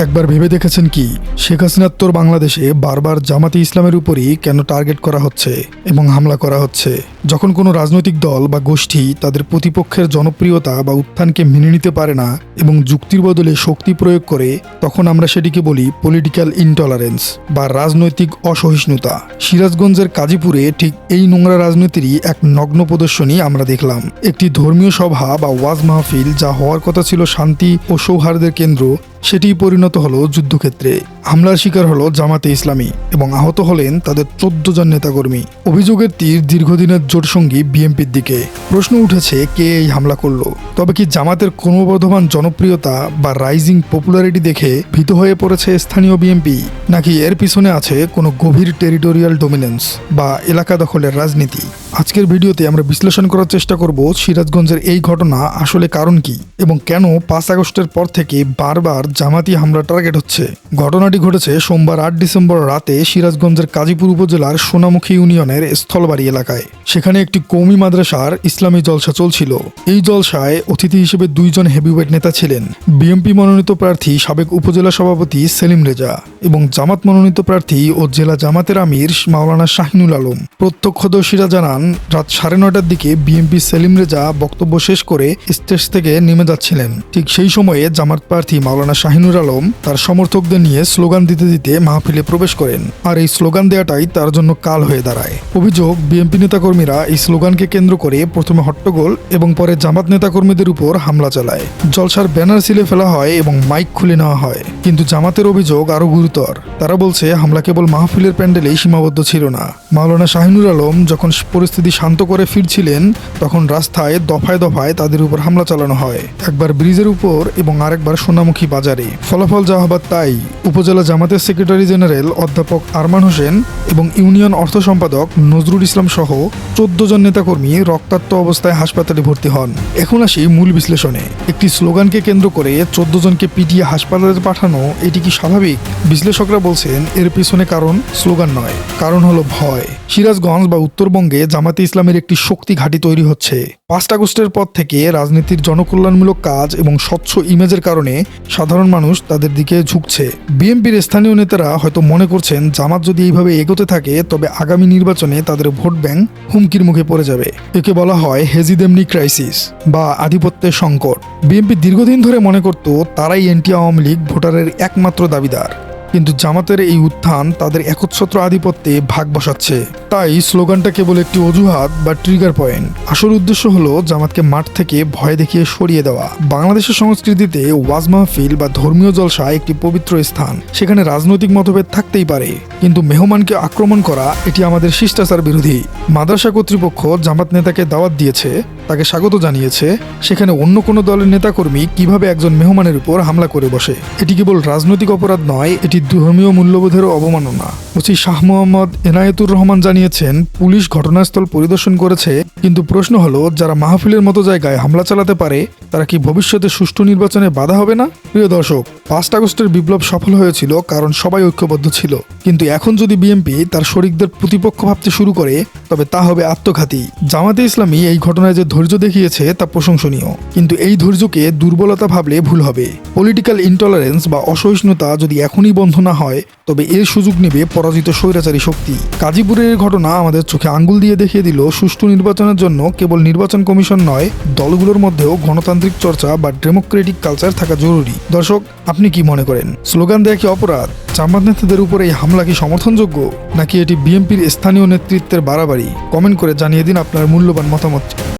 একবার ভেবে দেখেছেন কি? শেখ হাসিনাত্তর বাংলাদেশে বারবার জামাতে ইসলামের উপরই কেন টার্গেট করা হচ্ছে এবং হামলা করা হচ্ছে? যখন কোনো রাজনৈতিক দল বা গোষ্ঠী তাদের প্রতিপক্ষের জনপ্রিয়তা বা উত্থানকে মেনে নিতে পারে না এবং যুক্তির বদলে শক্তি প্রয়োগ করে, তখন আমরা সেটিকে বলি পলিটিক্যাল ইনটলারেন্স বা রাজনৈতিক অসহিষ্ণুতা। সিরাজগঞ্জের কাজীপুরে ঠিক এই নোংরা রাজনীতিরই এক নগ্ন প্রদর্শনী আমরা দেখলাম। একটি ধর্মীয় সভা বা ওয়াজ মাহফিল যা হওয়ার কথা ছিল শান্তি ও সৌহার্দের কেন্দ্র সেটি পরিণত হলো যুদ্ধক্ষেত্রে। হামলার শিকার হলো জামাতে ইসলামী এবং আহত হলেন তাদের চোদ্দ জন নেতাকর্মী। অভিযোগের তীর দীর্ঘদিনের জোটসঙ্গী বিএনপির দিকে। প্রশ্ন উঠেছে, কে এই হামলা করল? তবে কি জামাতের ক্রমবর্ধমান জনপ্রিয়তা বা রাইজিং পপুলারিটি দেখে ভীত হয়ে পড়েছে স্থানীয় বিএনপি? নাকি এর পিছনে আছে কোনো গভীর টেরিটোরিয়াল ডোমিনেন্স বা এলাকা দখলের রাজনীতি? আজকের ভিডিওতে আমরা বিশ্লেষণ করার চেষ্টা করব সিরাজগঞ্জের এই ঘটনা আসলে কারণ কি এবং কেন পাঁচ আগস্টের পর থেকে বারবার জামাতি হামলা টার্গেট হচ্ছে। ঘটনাটি ঘটেছে সোমবার আট ডিসেম্বর রাতে সিরাজগঞ্জের কাজীপুর উপজেলার সোনামুখী ইউনিয়নের স্থলবাড়ি এলাকায়। সেখানে একটি কৌমি মাদ্রাসার ইসলামী জলসা চলছিল। এই জলসায় অতিথি হিসেবে দুইজন হেভিওয়েট নেতা ছিলেন। বিএনপি মনোনীত প্রার্থী সাবেক উপজেলা সভাপতি সেলিম রেজা এবং জামাত মনোনীত প্রার্থী ও জেলা জামাতের আমির মাওলানা শাহিনুল আলম। প্রত্যক্ষদর্শীরা জানান, রাত সাড়ে নয়টার দিকে বিএনপি সেলিম রেজা বক্তব্য শেষ করে স্টেজ থেকে নেমে যাচ্ছিলেন। ঠিক সেই সময়ে জামাত প্রার্থী মাওলানা শাহিনুর আলম তার সমর্থকদের নিয়ে স্লোগান দিতে দিতে মাহফিলে প্রবেশ করেন। আর এই স্লোগান দেওয়াটাই তার জন্য কাল হয়ে দাঁড়ায়। অভিযোগ, বিএনপি নেতাকর্মীরা এই স্লোগানকে কেন্দ্র করে প্রথমে হট্টগোল এবং পরে জামাত নেতাকর্মীদের উপর হামলা চালায়। জলসার ব্যানার ছিলে ফেলা হয় এবং মাইক খুলে নেওয়া হয়। কিন্তু জামাতের অভিযোগ আরও গুরুতর। তারা বলছে, হামলা কেবল মাহফিলের প্যান্ডেলেই সীমাবদ্ধ ছিল না। মাওলানা শাহিনুর আলম যখন পরিস্থিতি শান্ত করে ফিরছিলেন, তখন রাস্তায় দফায় দফায় তাদের উপর হামলা চালানো হয়। একবার ব্রিজের উপর এবং আরেকবার সোনামুখী বাজারে ফলাফল যা হবার তাই, উপজেলা জামাতের সেক্রেটারি জেনারেল অধ্যাপক আরমান হোসেন এবং ইউনিয়ন অর্থ সম্পাদক নজরুল ইসলাম সহ চোদ্দ জন নেতাকর্মী রক্তাক্ত অবস্থায় হাসপাতালে ভর্তি হন। এখন আসি মূল বিশ্লেষণে। একটি স্লোগানকে কেন্দ্র করে চোদ্দ জনকে পিটিয়ে হাসপাতালে পাঠানো, এটি কি স্বাভাবিক? বিশ্লেষকরা বলছেন, এর পিছনে কারণ স্লোগান নয়, কারণ হলো ভয়। সিরাজগঞ্জ বা উত্তরবঙ্গে জামাতে ইসলামের একটি শক্তি ঘাঁটি তৈরি হচ্ছে। পাঁচ আগস্টের পর থেকে রাজনীতির জনকল্যাণমূলক কাজ এবং স্বচ্ছ ইমেজের কারণে সাধারণ মানুষ তাদের দিকে ঝুঁকছে। বিএনপির স্থানীয় নেতারা হয়তো মনে করছেন, জামাত যদি এইভাবে এগোতে থাকে, তবে আগামী নির্বাচনে তাদের ভোট ব্যাংক হুমকির মুখে পড়ে যাবে। একে বলা হয় হেজিদেমনি ক্রাইসিস বা আধিপত্যের সংকট। বিএনপি দীর্ঘদিন ধরে মনে করত, তারাই এনটি আওয়ামী লীগ ভোটারের একমাত্র দাবিদার। কিন্তু জামাতের এই উত্থান তাদের একচ্ছত্র আধিপত্যে ভাগ বসাচ্ছে। তাই স্লোগানটা কেবল একটি অজুহাত বা ট্রিগার পয়েন্ট আসল উদ্দেশ্য হলো জামাতকে মাঠ থেকে ভয় দেখিয়ে সরিয়ে দেওয়া। বাংলাদেশের সংস্কৃতিতে ওয়াজ মাহফিল বা ধর্মীয় জলসা একটি পবিত্র স্থান। সেখানে রাজনৈতিক মতভেদ থাকতেই পারে। কিন্তু মেহমানকে আক্রমণ করা, এটি আমাদের শিষ্টাচার বিরোধী। মাদ্রাসা কর্তৃপক্ষ জামাত নেতাকে দাওয়াত দিয়েছে, তাকে স্বাগত জানিয়েছে। সেখানে অন্য কোনো দলের নেতাকর্মী কীভাবে একজন মেহমানের উপর হামলা করে বসে? এটি কেবল রাজনৈতিক অপরাধ নয়, এটি ধর্মীয় মূল্যবোধেরও অবমাননা। ওসি শাহ মোহাম্মদ এনায়েতুর রহমান জানিয়েছেন, পুলিশ ঘটনাস্থল পরিদর্শন করেছে, কিন্তু প্রশ্ন হলো, যারা মাহফিলের মতো জায়গায় হামলা চালাতে পারে, তারা কি ভবিষ্যতে সুষ্ঠু নির্বাচনে বাধা হবে না? প্রিয় দর্শক পাঁচ আগস্টের বিপ্লব সফল হয়েছিল কারণ সবাই ঐক্যবদ্ধ ছিল। কিন্তু এখন যদি বিএনপি তার শরিকদের প্রতিপক্ষ ভাবতে শুরু করে, তবে তা হবে আত্মঘাতী। জামাতে ইসলামী এই ঘটনায় যে ধৈর্য দেখিয়েছে তা প্রশংসনীয়। কিন্তু এই ধৈর্যকে দুর্বলতা ভাবলে ভুল হবে। পলিটিক্যাল ইনটলারেন্স বা অসহিষ্ণুতা যদি এখনই বন্ধ না হয়, তবে এর সুযোগ নেবে পরাজিত স্বৈরাচারী শক্তি। কাজীপুরের এই ঘটনা আমাদের চোখে আঙ্গুল দিয়ে দেখিয়ে দিল সুষ্ঠু নির্বাচনের জন্য কেবল নির্বাচন কমিশন নয়, দলগুলোর মধ্যেও গণতান্ত্রিক চর্চা বা ডেমোক্রেটিক কালচার থাকা জরুরি। দর্শক, আপনি কি মনে করেন? স্লোগান দেয়া কি অপরাধ? জামাত নেতাদের উপর এই হামলা কি সমর্থনযোগ্য, নাকি এটি বিএনপির স্থানীয় নেতৃত্বের বাড়াবাড়ি? কমেন্ট করে জানিয়ে দিন আপনার মূল্যবান মতামত।